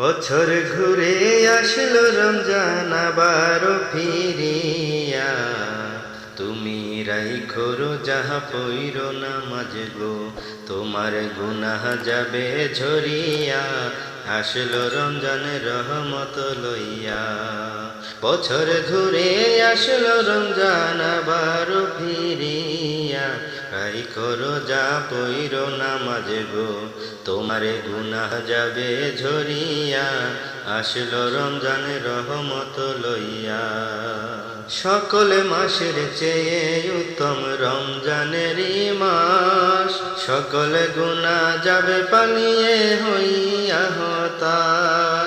বছর ঘুরে আসলো রমজান, আবার ফিরিয়া। তুমি রাইখো যাহা পৈর নামাজ গো। তোমার গুনাহ যাবে ঝরিয়া। আসলো রমজান রহমত লইয়া। বছর ঘুরে আসলো রমজান, আবার ফিরিয়া। রাই করো যা পৈর নামাজ গো। তোমারে গুনাহ যাবে ঝরিয়া, আসলো রমজান রহমত লইয়া। সকল মাসের চেয়ে উত্তম রমজানেরই মাস, সকল গুণা যাবে পালিয়ে হইয়া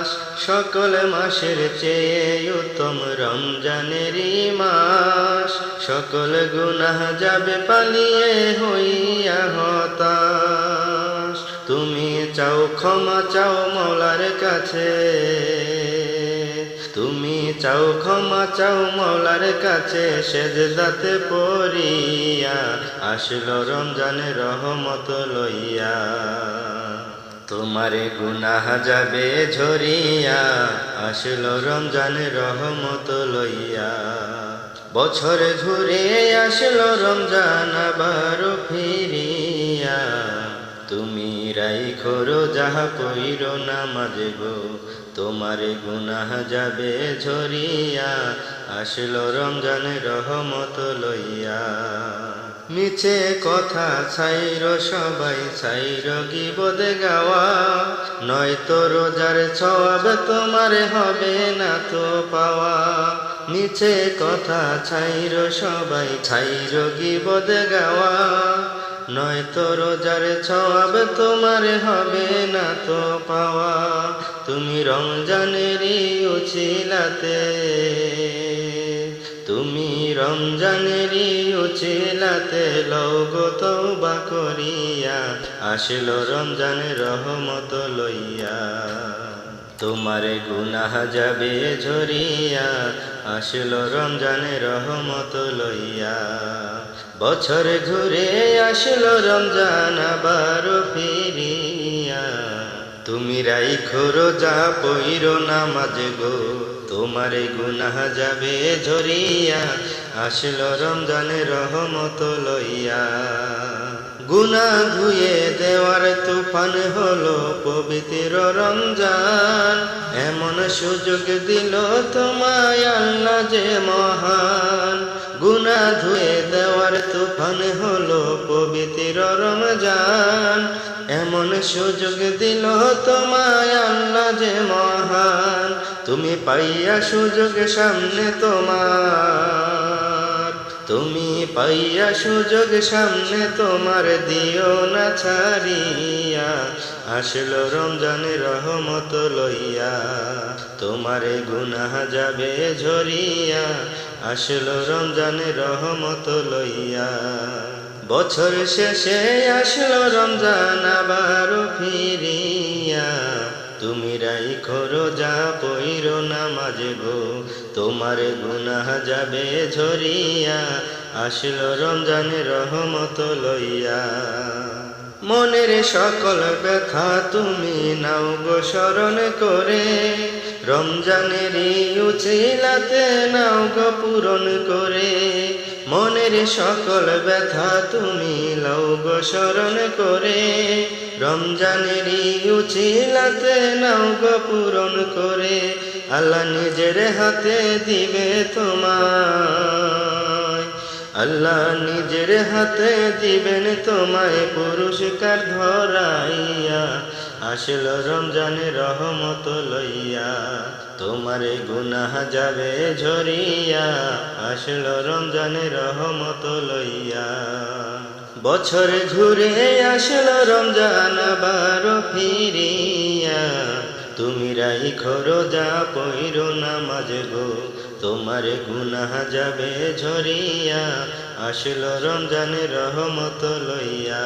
হতাশ সকল মাসের চেয়ে উত্তম রমজানেরই মাস। সকল গুনাহ যাবে পালিয়ে হইয়া হতাশ। তুমি চাও ক্ষমা, চাও মৌলার কাছে। তুমি চাও ক্ষমা, চাও মৌলার কাছে। সেজদাতে পড়িয়া, আসলো রমজানে রহমত লইয়া। তোমারে গুনাহ যাবে ঝরিয়া, আসলো রমজানে রহমত লইয়া। বছর ঘুরে আসলো রমজান আবার ফিরিয়া। তুমি রাইখো যাহা পইর নামাজ গো, তোমারে গুনাহ যাবে ঝরিয়া, আসলো রমজান রহমত লইয়া। মিছে কথা ছাইর, সবাই ছাইর, গিবদ গাওয়া। নয়তো রোজার সব তোমার হবে না তো পাওয়া। মিছে কথা ছাইর, সবাই ছাইর, গিবদ গাওয়া। নয়তো রোজার সব তোমার হবে না তো পাওয়া। তুমি রমজানেরই উচিলাতে তুমি রমজানেরই উচিলাতে লৌগ তৌবা করিয়া, আসলো রমজান রহমত লইয়া। তোমারে গুনাহ যাবে ঝরিয়া, আসলো রমজানে রহমত লইয়া। বছর ঘুরে আসলো রমজান আবার ফিরিয়া। তুমি রাইখো রোজা পইর নামাজ গো। তোমারে গুনাহ যাবে ঝরিয়া, আসলো রমজানে রহমত লইয়া। গুনা ধুয়ে দেওয়ার তুফান হলো পবিত্র রমজান। এমন সুযোগ দিল তোমায় আল্লাহ যে মহান। গুনা ধুয়ে দেওয়ার তুফান হলো পবিত্র রমজান। এমন সুযোগ দিল তোমায় আল্লাহ যে মহান। পাইয়া সুযোগ সামনে তোমার। তুমি পাইয়া সুযোগ সামনে তোমার দিও না ছাড়িয়া। আসলো রমজানে রহমত লইয়া। তোমারে গুনাহ যাবে ঝরিয়া। আসলো রমজানে রহমত লইয়া। বছর শেষে আসলো রমজান আবার ফিরিয়া। তুমি রাই রাইখো রোজা পইর নামাজ গো। তোমার গুনাহ যাবে ঝরিয়া, আসলো রমজানে রহমত লইয়া। মনের সকল ব্যথা তুমি নাও গো স্মরণ করে। রমজানেরই উচিলাতে নাও গো পূরণ করে। মনের সকল ব্যথা তুমি লৌগ স্মরণ করে। রমজানেরই উচিলাতে নৌগ পূরণ করে। আল্লাহ নিজের হাতে দিবে তোমায় আল্লাহ নিজের হাতে দিবেন তোমায় পুরস্কার ধরাইয়া। আসল রমজানে রহমত লইয়া, তোমারে গুনাহ যাবে ঝরিয়া। আসল রমজানে রহমত লইয়া। বছর ঘুরে আসলো রমজান আবার ফিরিয়া। তুমি রাই রাইখো রোজা পইর নামাজ গো তোমার গুনাহ যাবে ঝরিয়া আসলো রমজানে রহমত লইয়া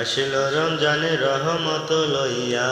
আসলো রমজানে রহমত লইয়া।